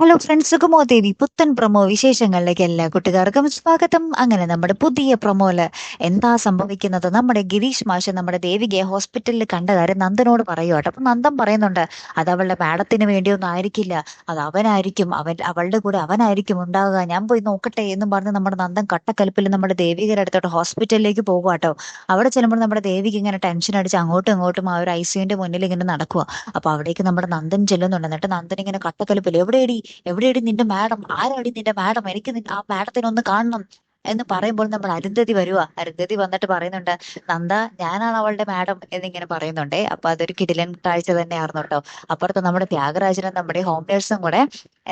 Hello friends സുഗമോ ദേവി പുത്തൻ promo വിശേഷങ്ങളിലേക്ക് എല്ലാ കൂട്ടുകാർക്കും സ്വാഗതം. അങ്ങനെ നമ്മുടെ പുതിയ പ്രൊമോയിൽ എന്താ സംഭവിക്കുന്നത്? നമ്മുടെ ഗിരീഷ് മാഷ് നമ്മുടെ ദേവികയെ ഹോസ്പിറ്റലിൽ കണ്ട കാര്യം നന്ദനോട് പറയുവാട്ടോ അപ്പൊ നന്ദൻ പറയുന്നുണ്ട് അത് അവളുടെ മാഡത്തിന് വേണ്ടിയൊന്നും ആയിരിക്കില്ല. അത് അവനായിരിക്കും. അവൻ അവളുടെ കൂടെ അവനായിരിക്കും ഉണ്ടാവുക. ഞാൻ പോയി നോക്കട്ടെ എന്നും പറഞ്ഞ് നമ്മുടെ നന്ദൻ കട്ടക്കലപ്പിൽ നമ്മുടെ ദേവികയുടെ അടുത്തോട്ട് ഹോസ്പിറ്റലിലേക്ക് പോകുവാട്ടോ അവിടെ ചെല്ലുമ്പോൾ നമ്മുടെ ദേവിക ഇങ്ങനെ ടെൻഷൻ അടിച്ച് അങ്ങോട്ടും ഇങ്ങോട്ടും ആ ഒരു ഐ സിയുടെ മുന്നിൽ ഇങ്ങനെ നടക്കുക അപ്പൊ അവിടേക്ക് നമ്മുടെ നന്ദൻ ചെല്ലുന്നുണ്ട്. എന്നിട്ട് നന്ദൻ ഇങ്ങനെ കട്ടക്കലപ്പിൽ എവിടെയടി എവിടെയടി നിന്റെ മാഡം ആരാടി നിന്റെ മാഡം എനിക്ക് ആ മാഡത്തിനെ ഒന്ന് കാണണം. എന്ന് പറയുമ്പോൾ നമ്മൾ അരുന്ധതി വരുക അരുന്ധതി വന്നിട്ട് പറയുന്നുണ്ട് നന്ദ ഞാനാണ് അവളുടെ മാഡം എന്നിങ്ങനെ പറയുന്നുണ്ടേ. അപ്പൊ അതൊരു കിടിലൻ കാഴ്ച തന്നെയായിരുന്നു കേട്ടോ. അപ്പുറത്ത് നമ്മുടെ ത്യാഗരാജനും നമ്മുടെ ഹോം നേഴ്സും കൂടെ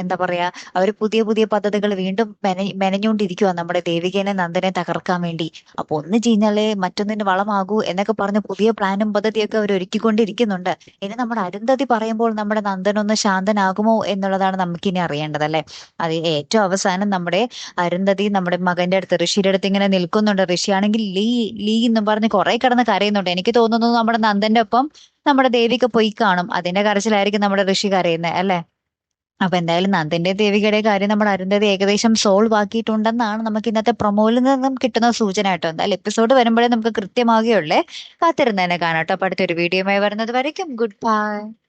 എന്താ പറയാ അവർ പുതിയ പുതിയ പദ്ധതികൾ വീണ്ടും മെന മെനഞ്ഞുകൊണ്ടിരിക്കുക നമ്മുടെ ദേവികേനെ നന്ദനെ തകർക്കാൻ വേണ്ടി. അപ്പൊ ഒന്ന് ചീഞ്ഞാലേ മറ്റൊന്നിന് വളമാകൂ എന്നൊക്കെ പറഞ്ഞ് പുതിയ പ്ലാനും പദ്ധതിയൊക്കെ അവർ ഒരുക്കിക്കൊണ്ടിരിക്കുന്നുണ്ട്. ഇനി നമ്മുടെ അരുന്ധതി പറയുമ്പോൾ നമ്മുടെ നന്ദൻ ഒന്ന് ശാന്തനാകുമോ എന്നുള്ളതാണ് നമുക്കിനി അറിയേണ്ടത് അല്ലെ? അത് ഏറ്റവും അവസാനം നമ്മുടെ അരുന്ധതി നമ്മുടെ മകന്റെ അടുത്ത് ഋഷിയുടെ അടുത്ത് ഇങ്ങനെ നിൽക്കുന്നുണ്ട്. ഋഷിയാണെങ്കിൽ ലീ ലീ എന്ന് പറഞ്ഞ് കുറെ കിടന്ന് കരയുന്നുണ്ട്. എനിക്ക് തോന്നുന്നു നമ്മുടെ നന്ദന്റെ ഒപ്പം നമ്മുടെ ദേവിക്ക് പോയി കാണും. അതിന്റെ കരച്ചിലായിരിക്കും നമ്മുടെ ഋഷി കരയുന്നത് അല്ലെ? അപ്പൊ എന്തായാലും നന്ദന്റെ ദേവികയുടെ കാര്യം നമ്മൾ അരുന്ധതി ഏകദേശം സോൾവ് ആക്കിയിട്ടുണ്ടെന്നാണ് നമുക്ക് ഇന്നത്തെ പ്രൊമോയിൽ നിന്നും കിട്ടുന്ന സൂചന കേട്ടോ. എന്തായാലും എപ്പിസോഡ് വരുമ്പോഴേ നമുക്ക് കൃത്യമാകുകയുള്ളേ. കാത്തിരുന്നതിനെ കേട്ടോ. അപ്പൊ അടുത്തൊരു വീഡിയോയുമായി വരുന്നത് വരയ്ക്കും. Good bye